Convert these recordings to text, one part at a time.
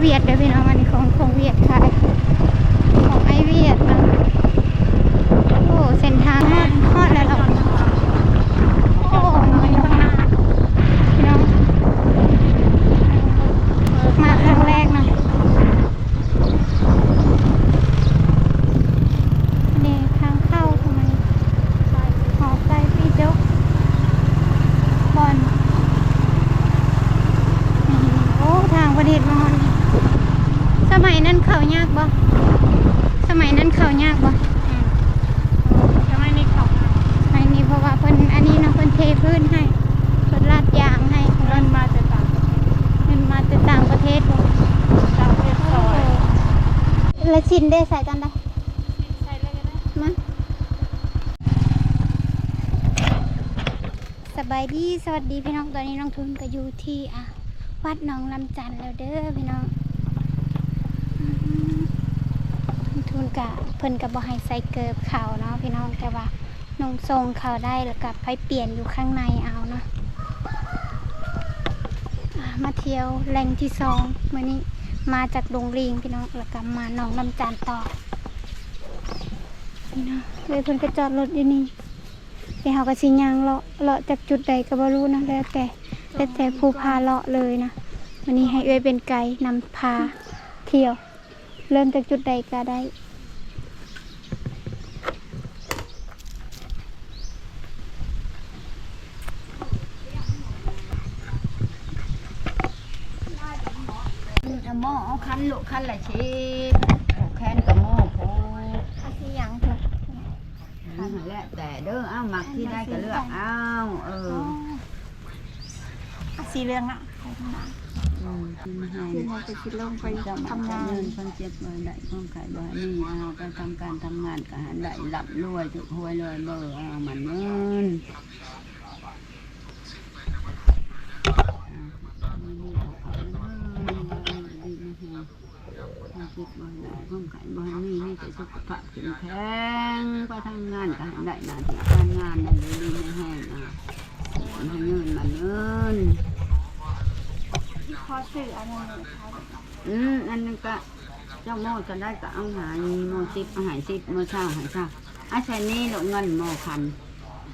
เวียดเด้อพี่น้องอันนี้ของของเวียดค่ะของไอเวียดนะโอ้เส้นทางฮอดฮอดแล้วเราโอ้ยข้างหน้าพี่น้องมาครั้งแรกนะนี่ทางเข้าทำไมหอไก่พี่จกบอล โอ้ทางประเทศมอนสมัยนั้นเขายากบ่สมัยนั้นเขายากบ่ ทำไมนี่เขา สมัยนี้เพราะว่าเพิ่นอันนี้เนาะเพิ่นเทพื้นให้เพิ่นลาดยางให้เงินมาจะต่างเงินมาจากต่างประเทศบ่ต่างประเทศซอยแล้วชินได้ใส่กันได้ใช่เลยก็ได้มาสบายดีสวัสดีพี่น้องตอนนี้น้องทุนก็อยู่ที่อะวัดหนองลำจันทน์แล้วเด้อพี่น้องอืมน้องทุนกะเพิ่นก็บ่ให้ใส่เกิบเขาเนาะพี่น้องแต่ว่า นุ่งทรงเขาได้แล้วก็ไปเปลี่ยนอยู่ข้างในเอาเนาะมาเที่ยวแหล่งที่สองมื้อนี้มาจากดงลิงพี่น้องแล้วก็มาหนองลำจันต่อนี่นะเลยเพิ่นก็จอดรถอยู่นี่เดี๋ยวเขาก็สิยางเลาะเลาะจากจุดใดก็บ่รู้นะแล้วแต่แล้วแต่ผู้พาเลาะเลยนะวันนี้ให้เอ้ยเป็นไกด์นำพาเที่ยว เริ่มจากจุดใดก็ได้ หม้อเอา คันลูกคันละชีแค้นกับหม้อโพอาสิยังเถอะนั่นแหละแต่เด้อเอาหมักที่ได้ก็เลือกเอาวเอออะสีเหลืองอะอืมกินให้คือเราจะคิดลงไปจะมาทำงานเงินคนเจ็บบ่ได้คนขายบ่นี่เอาไปทำการทำงานก็หาได้หลับรวยถูกหวยรวยเบอร์เอามันเงิน คิดบ่ได้คนขายบ่นี่นี่แต่สุขภาพแข็งแรงไปทำงานก็ได้หน้าที่การงานนั่นเลยดีไม่แห้งอะมันเงินมันเงินพอสื่ออันนั้นะอืมอันนึงก็เจ้าโม่จะได้ก็เอาหายโม่สิบเอาหายสิบโม่เช้าหายเช้าอาใช้นี่ดอกเงินโม่พัน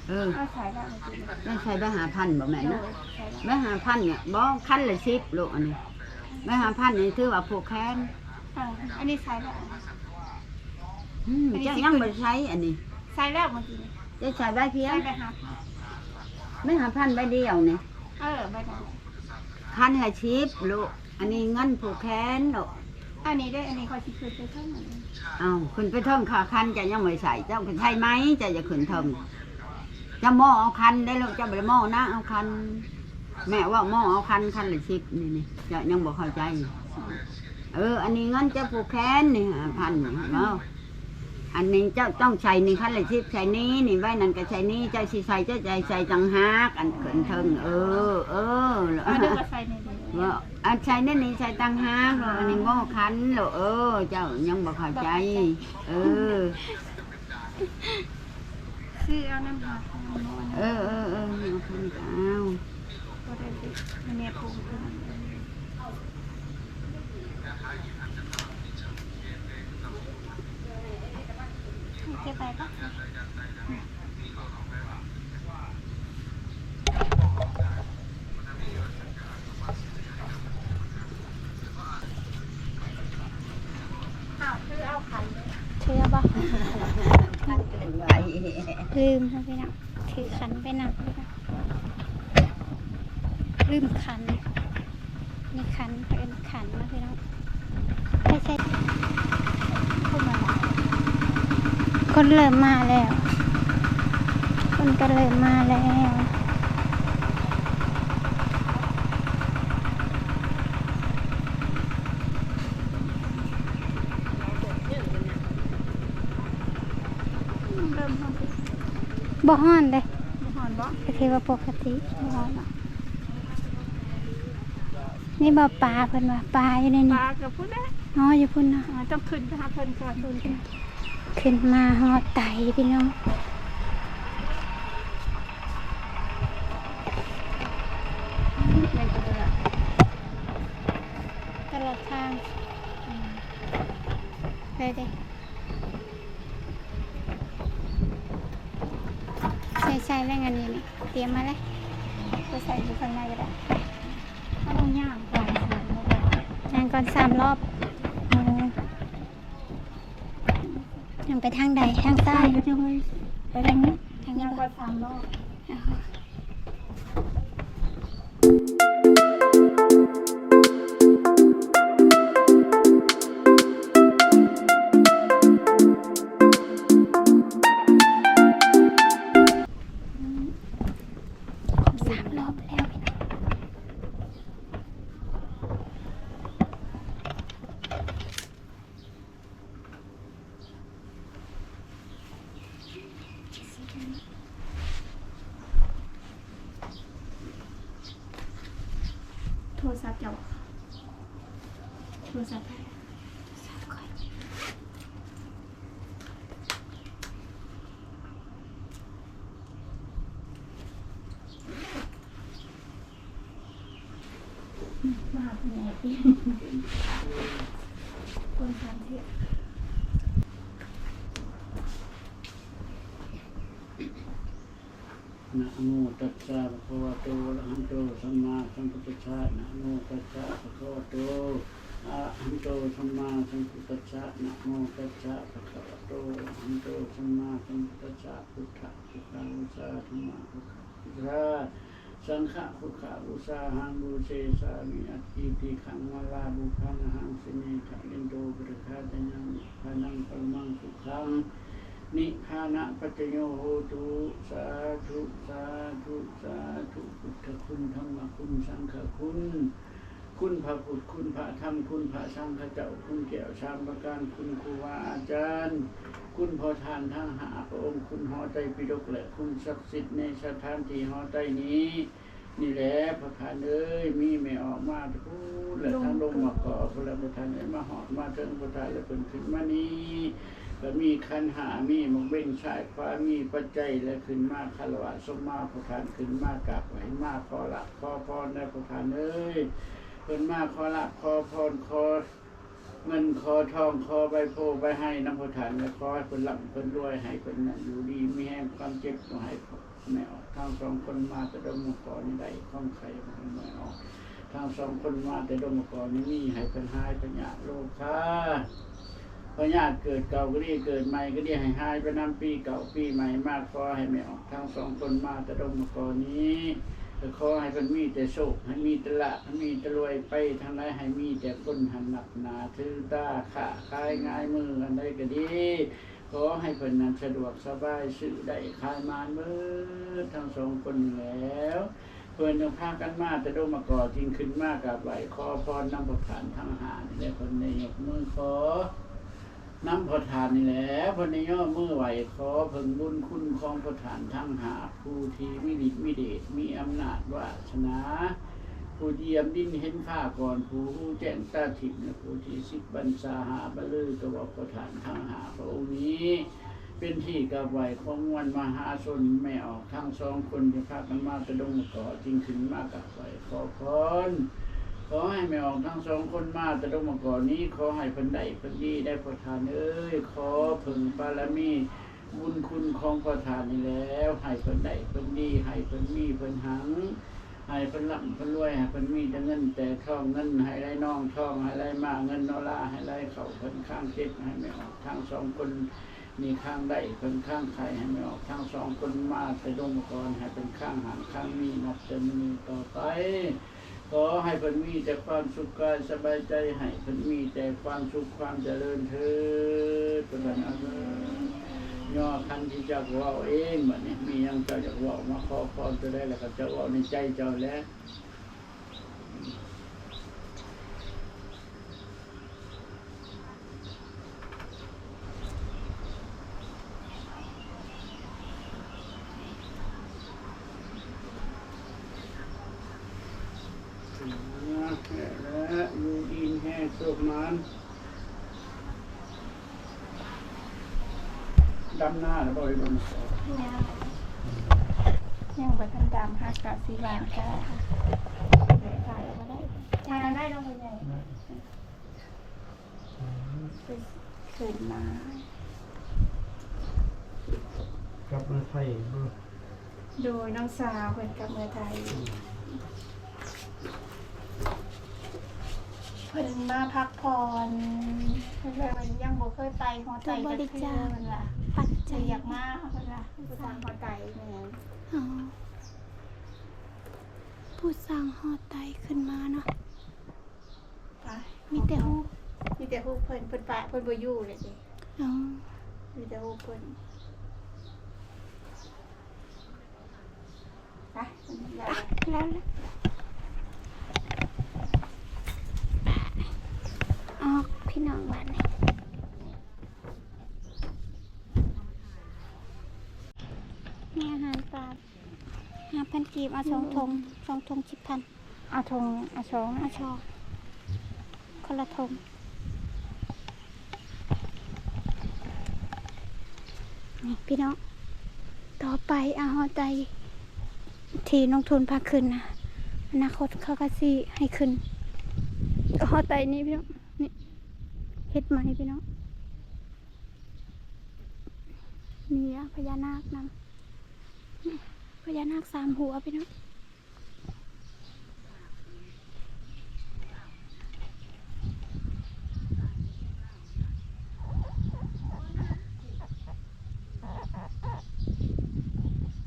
เออก็ใช้ได้จริงได้ใช้ไปหาพันบ่แม่นๆนะได้ไปหาพันเนี่ยบ่คันละสิบลูกอันนี้ไปหาพันนี่ถือว่าผูกแขน เอออันนี้ใช้แล้วอืมเจ้ายังบ่ได้ใช้อันนี้ใช้แล้วเมื่อกี้จะใช้ใบเพียใช้งไปหาไม่หาพันใบเดียวนี่เออไปได้คันละสิบลูกอันนี้เงินผูกแขนลูกอันนี้ได้อันนี้เขาสิคืนไปเท่าไหร่เอาขึ้นไปเทิงขาคันจะยังไม่ใส่เจ้าใช่ไหมจะจะขึ้นเทิงจะหม้อเอาคันได้ลูกจะบ่ได้หม้อนะเอาคัน แม่ว่าหม้อเอาคันคันละสิบนี่นี่จะยังบอกเข้าใจ เออ อันนี้เงินจะผูกแขนนี่พันเนาะอันนี้เจ้าต้องใช้นี่คันละสิบใช้นี้นี่ไว้นั่นก็ใช้นี้เจ้าสิใส่เจ้าใจใส่จังฮักอันขึ้นเทิงเออ เออแล้วอันนี้ก็ใช้ในนี้ว่าอันใช้นั่นนี่ใช้ตังฮักอันนี้หม้อคันแล้วเออ เจ้ายังบอกเข้าใจ เออซื้อเอาน้ำหาเออเออเออเอาคันเอาเนปู เก็บไปปะอ้าวซื้อเอาขันเชื่อปะคันเกินไปลืมนะพี่น้องถือขันไปหนักเลยนะลืมขันนี่ขันเป็นขันนะพี่น้องไม่ใช่คนมาแล้ว คนเริ่มมาแล้ว คนก็เริ่มมาแล้วบ่ฮ้อนเลยหอนบ่ก็ถือว่าปกติหอนอะนี่บ่ปลาเพิ่นว่าปลาอยู่ในปนี้ลากับพุ่นนะอ๋ออยู่พุ่นเนาะอ่าต้องขึ้นไปหาเพิ่นก่อนขึ้น ขึ้นมาหอดไตพี่น้อง ในกระเดือ ตลอดทางไปเด้ใช่ใช่แล้วงานนี้นี่เตรียมมาเลย ไปใส่อยู่ข้างในก็ได้ถ้าต้องย่างก่อนค่ะ งานก่อนสามรอบเอายัง ไปทางใดทางใต้ก็จะไปไปทางนี้ทางนี้ย่างบ่ก่อนสามรอบ โทรศัพท์เจ้าโทรศัพท์มาเป็นไงพี่คนสามเทีย นะโมตัสสะภะคะวะโตอะระหันโตสัมมาสัมพุทธัสสะนะโมตัสสะภะคะวะโตอะระหันโตสัมมาสัมพุทธัสสะนะโมตัสสะภะคะวะโตอะระหันโตสัมมาสัมพุทธัสสะพุทธังอุสาธัมมะพุทธะพุทธะสังฆะพุทธะอุสาหังบูเชสามิอัตติติขังวลาบุคังหังสิเนขะลินโตประคาตัญญังพานังปรมังสุขังนิพานะปัจจโยโหตุสาธุสาธุสาธุพุทธคุณธรรมคุณสังฆคุณคุณพระพุทธคุณพระธรรมคุณพระสังฆเจ้าคุณแก้วชามประการคุณครูบาอาจารย์ คุณพอทานทั้งหาพระองค์คุณหอใจปิฎกและคุณศักดิ์สิทธิ์ในสถานที่หอใจนี้ นี่แหละพระทานเอ้ยมีไม่ออกมาพูดและทั้งลงมาก่อพระประทานเอ้ยมาหอดมาเทิงประทานและเป็นขึ้นมานี้ก็มีคันหามีหมกเบ่งชายฟ้ามีปัจจัยและขึ้นมาคารวะสมมาประทานขึ้นมากราบไหวมากขอหลับขอพรในประทานเอ้ยเพิ่นมาขอหลับขอพรขอ เงินขอทองขอใบโพใบให้น้ำประทานและขอให้เพิ่นหลับเพิ่นรวยให้เพิ่นนั่นอยู่ดีมีแห้งความเจ็บก็ให้แม่ออกทั้งสองคนมาแต่ดมก่อนนี่ได้ข้องไข่ไม่ออกทั้งสองคนมาแต่ดมก่อนนี่มีให้เพิ่นหายปัญญาโลกค่ะพญาติเกิดเก่าก็ดีเกิดใหม่ก็ดีให้หายไปน้ำปีเก่าปีใหม่มากขอให้ไม่ออกทั้งสองคนมาแต่ดมกรนี้ ก็ขอให้เป็นมีแต่โชคให้มีแต่ละให้มีแต่รวยไปทางใดให้มีแต่คนหันหนักหนาถือตาขาคายง่ายมืออันใดก็ดี ขอให้เป็นนั้นสะดวกสบายสื่อได้คลายมานเมื่อทั้งสองคนแล้วเพื่อนยังพากันมาแต่โดมาก่อจริงขึ้นมากกับไหวขอพรนำประทานทั้งหานี่และคนในยกมือขอ น้ำพระทานนี่แหละพระนิยมมือไหวขอเพิ่งบุญคุณของพระทานทั้งหาผู้ที่มีฤทธิ์มีเดชมีอำนาจวาสนาผู้เยี่ยมดินเห็นข้าก่อนผู้แจ้งตาถิบและผู้ที่สิบบรรษาหาบรรลือกระบอกพระทานทั้งหาพระองค์นี้ เป็นที่กราบไหวของมวลมหาชนไม่ออกทั้งสองคนที่พากันมากระดงก่อจริงขึ้นมากกับไหวขอพร ขอให้ไม่ออกทั้งสองคนมาแต่ดงมาก่อนนี้ ขอให้เพิ่นได้เพิ่นดีได้ประทานเอ้ยขอเพิ่งบารมีบุญคุณของประทานนี่แล้ว ให้เพิ่นได้เพิ่นดีให้เพิ่นมีเพิ่นหังให้เพิ่นร่ำเพิ่นรวยให้เพิ่นมีแต่เงิน แต่ทองเงินให้ได้น้องทองให้ได้มากเงินนอลาให้ได้เขาเพิ่นข้างเจ็ดให้ไม่ออกทั้งสองคนนี่ข้างได้เพิ่นข้างไข่ให้ไม่ออกทั้งสองคนมาแต่ดงมก่อนให้เป็นข้างหางข้างมีนับจะมีต่อไป ขอให้เพิ่นมีแต่ความสุขกายสบายใจให้เพิ่นมีแต่ความสุขความเจริญเถิดเป็นแบบนั้นเถิดย่อคันที่เจ้าว่าเองบัดนี้มียังเจ้าอยากว่ามาขอพรจะได้แล้วก็เจ้าว่าในใจเจ้าแล้ว นะ กมานดำหน้าแล้วบ่อยดมสอ ยังบ่ทัน ดำฮักกะสีวางค่ะถ่ายออกมาได้ถ่ายได้ลงไปใหญ่ขึ้นมากับเมืองไทยบ่โดยน้องสาวเพิ่นกับเมือไทยเพิ่นมาพักผ่อนเพิ่นเลยยังบ่เคยไปหอไตจักเทื่อเพิ่นล่ะปัจใจจัยอยากมาเพิ่นล่ะผู้สร้างหอไตแม่นอ๋อ ผู้สร้างหอไตขึ้นมาเนาะไปมีแต่ฮูกมีแต่ฮูกเพิ่นเพิ่นปะเพิ่นบ่อยู่เลยสิอ๋อมีแต่ฮูกเพิ่นไปแล้วแล้วล่ะออกพี่น้องบ้านนี่มีอาหารปลาห้าพันกี บเอาสองทงสองทงสิบพันเอาทงเอาช้องเอาชอคนละทงนี่พี่น้อง ต่อไปเอาหอใจที่ลงทุนพาขึ้นนะอนาคตเขาก็สิให้ขึ้นหอไตนี่พี่น้องนี่เฮ็ดไหมพี่น้องนี่อะพญานาคนำนี่ พญานาคสามหัวพี่น้อง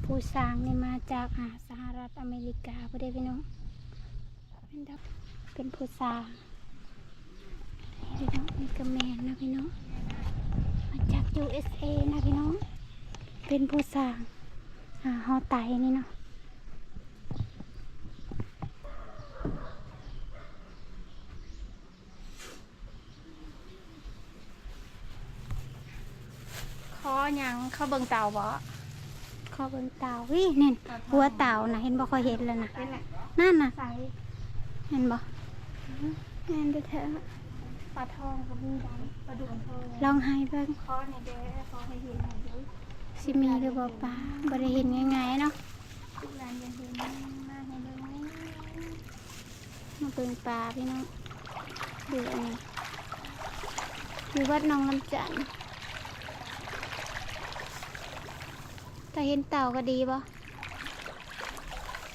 ผู้สร้างนี่มาจากอ่าสหรัฐอเมริกาพ่อเด้พี่น้องเป็นดับเป็นผู้สร้างพี่น้องนี่ก็แมนนะพี่น้องมาจาก USA นะพี่น้องเป็นผู้สร้าง อ่าหอไตนี่เนาะคอหยังเข้าเบิ่งเต่าบ่ขอเบิ่งเต่าวิเนี่ยหัวเต่านะเห็นบ่ค่อยเห็นแล้วนะเป็นแหละนั่นน่ะใส่เห็นบ่แม่นเด้อเถอะปลาทองกับมีดำปลาดุกทองลองให้เบิ่งคอในเด้อคอให้เห็นหน่อยเด้อ สิมีหรือบ่ป้าบ่ได้เห็นง่ายๆเนาะทุกร้านยังเห็นมาให้เบิ่งไหมมาเบิ่งปลาพี่น้องดูอันนี้อยู่วัดหนองลำจันทน์แต่เห็นเต่าก็ดีบ่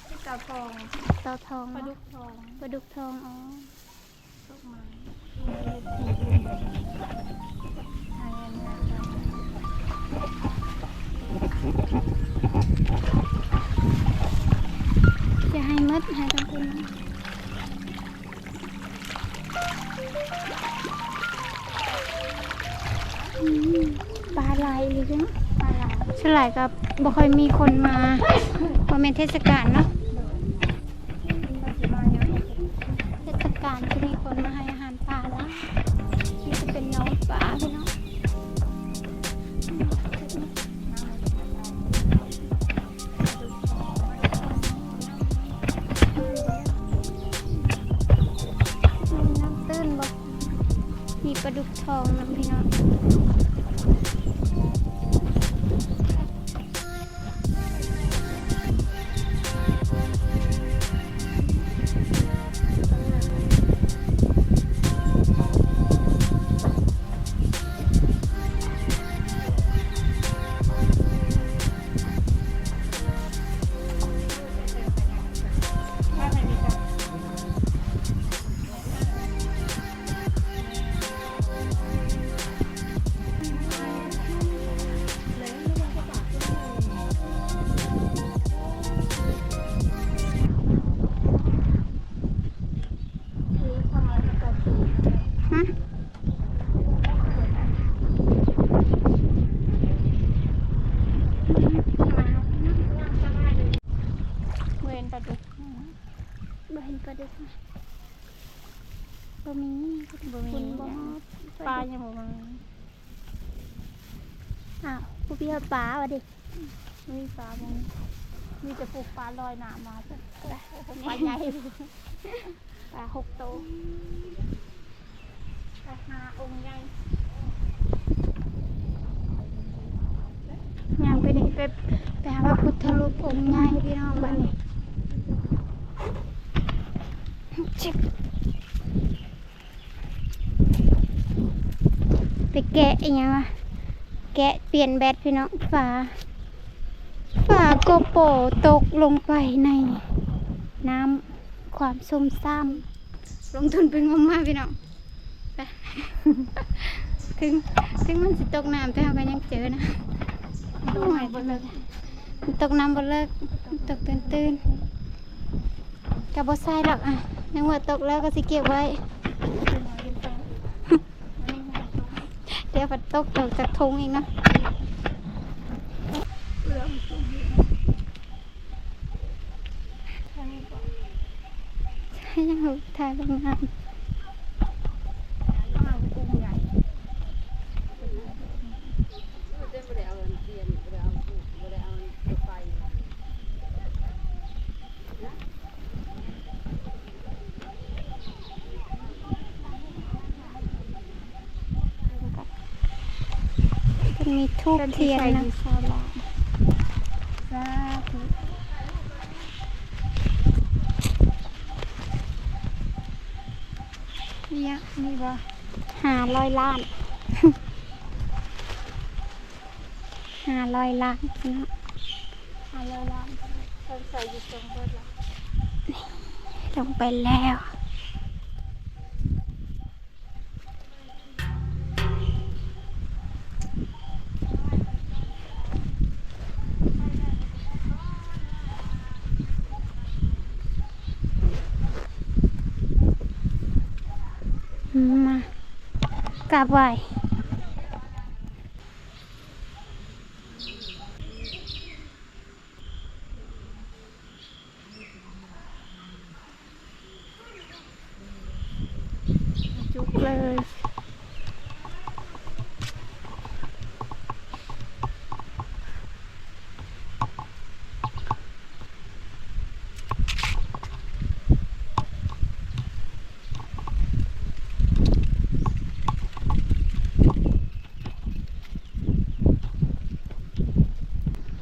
ที่เต่าทองเต่าทองปลาบ่ดุกทองปลาดุกทองอ๋อทุกไม้ มดให้ทั้งคุณอืมปลาไหลหรือเปล่าปลาหลายฉลายกับบ่ค่อยมีคนมาบ่แม่นเทศกาลเนาะเทศกาลที่มีคนมาให้อาหารปลาแล้วนี่จะเป็นน้องปลา อ้าวผู้พี่ฮอดปลาวะดิมีปลาบ่มีมีแต่พวกปลาลอยน้ำมาจ้ะปลาใหญ่ปลาหกโตวองค์ใหญ่ย่างไปนี่ไปไปหาพระพุทธรูปองค์ใหญ่พี่น้องบ้านนี้จิบไปแกะอีกยังวะ แกะเปลี่ยนแบตพี่น้องฝาฝาโกโปตกลงไปในน้ำความซุ่มซ่ามลงทุนไปงมมาพี่น้องไปถึงถึงมันสิตกน้ำแต่เราก็ยังเจอนะตรงไหนบ่เลยตกน้ำบ่เลิกตกตื่นตื่นๆกับบใส่หรอกอะนึกว่าตกแล้วก็สิเก็บไว้ ดี๋ยวพัดตกตกจากทุงอีกนะใช่ยังถ่ายบางงาน มีทูบเทียนนะซาลาสาธุเนี่ยนี่บ่หาร้อยล้านหาร้อยล้านพี่น้องอะไรล่ะเพิ่นใส่อยู่ตรงเบิดละลงไปแล้วากราบไหวจุกเลย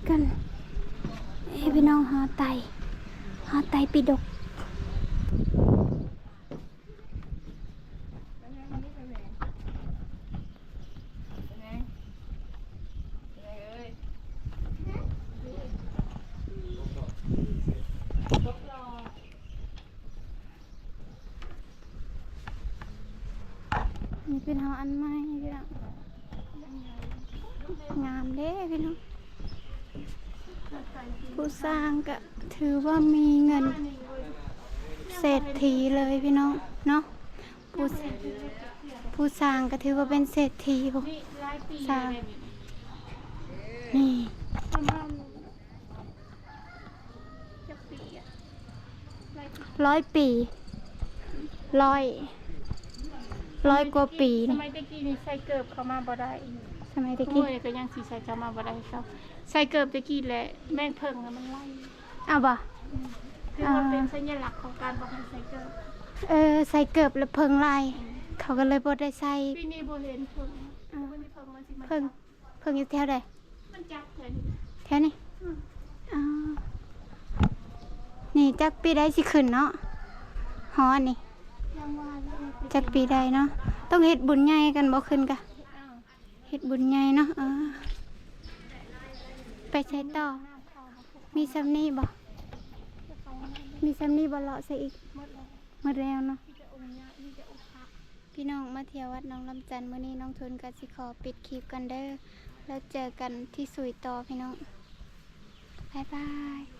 กันเอ้ยพี่น้องหาไต หาไตปิดก นี่เป็นหาอันใหม่พี่น้องงามเด้พี่น้อง ผู้สร้างก็ถือว่ามีเงินเศรษฐีเลยพี่น้องเนาะผู้สผู้สร้างก็ถือว่าเป็นเศรษฐีพวกนี่หลายปีสร้างเลยนี่นี่ประมาณจักปีอะหลายปีร้อยปีร้อยร้อยกว่าปีสนี่มัยตะกี้นี่ใส่เกิบเข้ามาบ่ได้สมัยตะทุกกี้มื้อนี่ก็ยังสิใส่เข้ามาบ่ได้ครับ ใส่เกิบตะกี้แหละแม่งเพิ่งแล้วมันไล่อ้าวบ่ถือว่าเป็นสัญลักษณ์ของการบ่ให้ใส่เกิบเออใส่เกือบแล้วเพิงลายเขาก็เลยบ่ได้ใส่ปีนี้บ่เห็นเพิ่งมันสิเพิ่งมันสิมาเพิงเพิงอยู่แถวใดมันจับเลยแถวนี้อ๋อนี่จักปีใดสิขึ้นเนาะฮอนี่ยังว่าแล้วมันเป็นจักปีใดเนาะต้องเฮ็ดบุญใหญ่กันบ่ขึ้นกะอ้าวเฮ็ดบุญใหญ่เนาะเออ ไปใช้ต่อ มีซัมนี่บ่มีซัมนี่บ่เลาะใส่อีกหมดแล้วเนาะพี่น้องมาเที่ยววัดน้องลำจันเมื้อนี้น้องทุนกัสิขอปิดคลิปกันเด้อแล้วเจอกันที่สุยต่อพี่น้อง บ๊ายบาย